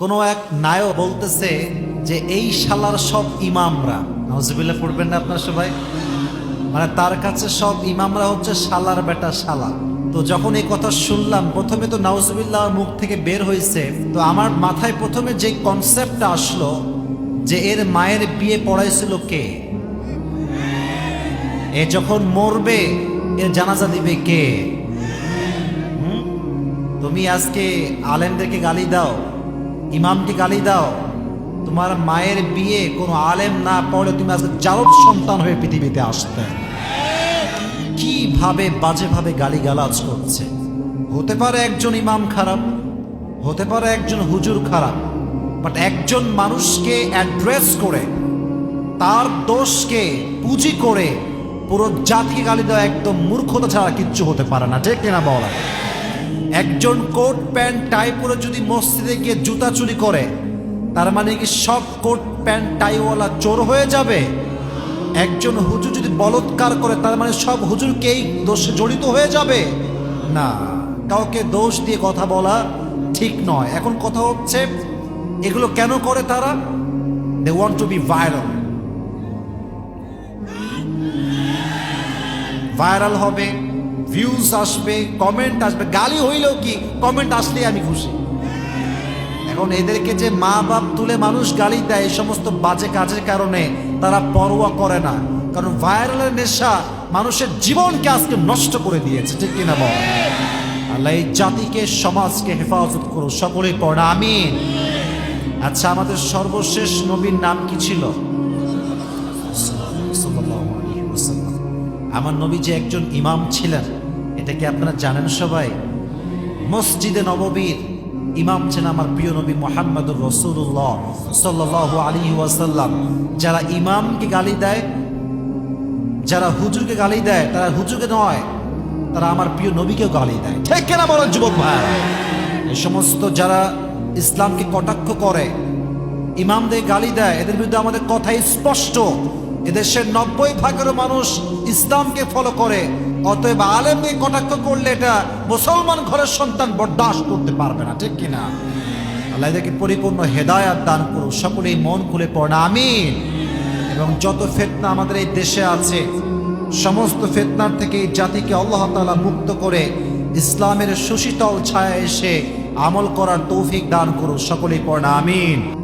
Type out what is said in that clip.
কোনো এক নায়ক বলতেছে যে, এই শালার সব ইমামরা। নজবিল্লা পড়বেন না আপনার সবাই? মানে তার কাছে সব ইমামরা হচ্ছে শালার বেটা শালা। তো যখন এই কথা শুনলাম, প্রথমে তো নাউজবিল্লাহ মুখ থেকে বের হয়েছে তো আমার মাথায় প্রথমে যে কনসেপ্টটা আসলো, যে এর মায়ের বিয়ে পড়াইছিল কে? এ যখন মরবে, এর জানাজা দিবে কে? তুমি আজকে আলেমদেরকে গালি দাও। ইমামকে গালি দাও। তোমার মায়ের বিয়ে কোনো আলেম না পড়লে তুমি আজকে জারদ সন্তান হয়ে পৃথিবীতে আসতে। কীভাবে বাজেভাবে গালিগালাজ করছে? হতে পারে একজন ইমাম খারাপ, হতে পারে একজন হুজুর খারাপ বাট একজন মানুষকে অ্যাড্রেস করে, তার দোষকে পুঁজি করে পুরো জাতিকে গালি দেওয়া একদম মূর্খতা ছাড়া কিচ্ছু হতে পারে না। ঠিক কিনা বলা? একজন কোট প্যান্ট, টাই পরে যদি মসজিদে গিয়ে জুতা চুরি করে, তার মানে কি সব কোট প্যান্ট, টাইওয়ালা চোর হয়ে যাবে? একজন হুজুর যদি বলৎকার করে, তার মানে সব হুজুরকেই দোষে জড়িত হয়ে যাবে? না, কাউকে দোষ দিয়ে কথা বলা ঠিক নয়। এখন কথা হচ্ছে, এগুলো কেন করে তারা? They want to be viral viral হবে ভিউজ আসবে কমেন্ট আসবে, গালি হইলেও কি? কমেন্ট আসলেই আমি খুশি। এখন এদেরকে যে মা বাপ তুলে মানুষ গালি দেয়, এই সমস্ত বাজে কাজের কারণে তারা পরোয়া করে না। কারণ ভাইরালের নেশা মানুষের জীবনকে আজকে নষ্ট করে দিয়েছে, ঠিক কিনা বল? আল্লাহ এই জাতিকে, সমাজকে হেফাজত করো সকলেই পড়া, আমিন। আচ্ছা আমাদের সর্বশেষ নবীর নাম কি ছিল। আমার নবী যে একজন ইমাম ছিলেন এটা কি আপনারা জানেন সবাই? মসজিদে নববীর ইমাম ছিলেন আমার প্রিয় নবী মোহাম্মদুর রসুল্লাহ সাল্লাহ আলী ওয়াসাল্লাম। যারা ইমামকে গালি দেয়, যারা হুজুরকে গালি দেয়, তারা হুজুরকে নয়, তারা আমার প্রিয় নবীকেও গালি দেয়। ঠিক কেনা বলেন যুবক ভাই? এই সমস্ত যারা ইসলামকে কটাক্ষ করে, ইমামদের গালি দেয়, এদের বিরুদ্ধে আমাদের কথাই স্পষ্ট। এদেশের নব্বই ভাগেরও মানুষ ইসলামকে ফলো করে। অতএব আলেমকে কটাক্ষ করলে এটা মুসলমান ঘরের সন্তান বরদাস্ত করতে পারবে না, ঠিক কিনা? আল্লাহ এদেরকে পরিপূর্ণ হেদায়াত দান করুন সকলেই মন খুলে পড়া আমিন। এবং যত ফেতনা আমাদের এই দেশে আছে, সমস্ত ফেতনার থেকে এই জাতিকে আল্লাহ তাআলা মুক্ত করে ইসলামের সুশীতল ছায়া এসে আমল করার তৌফিক দান করুন সকলেই পড়া আমিন।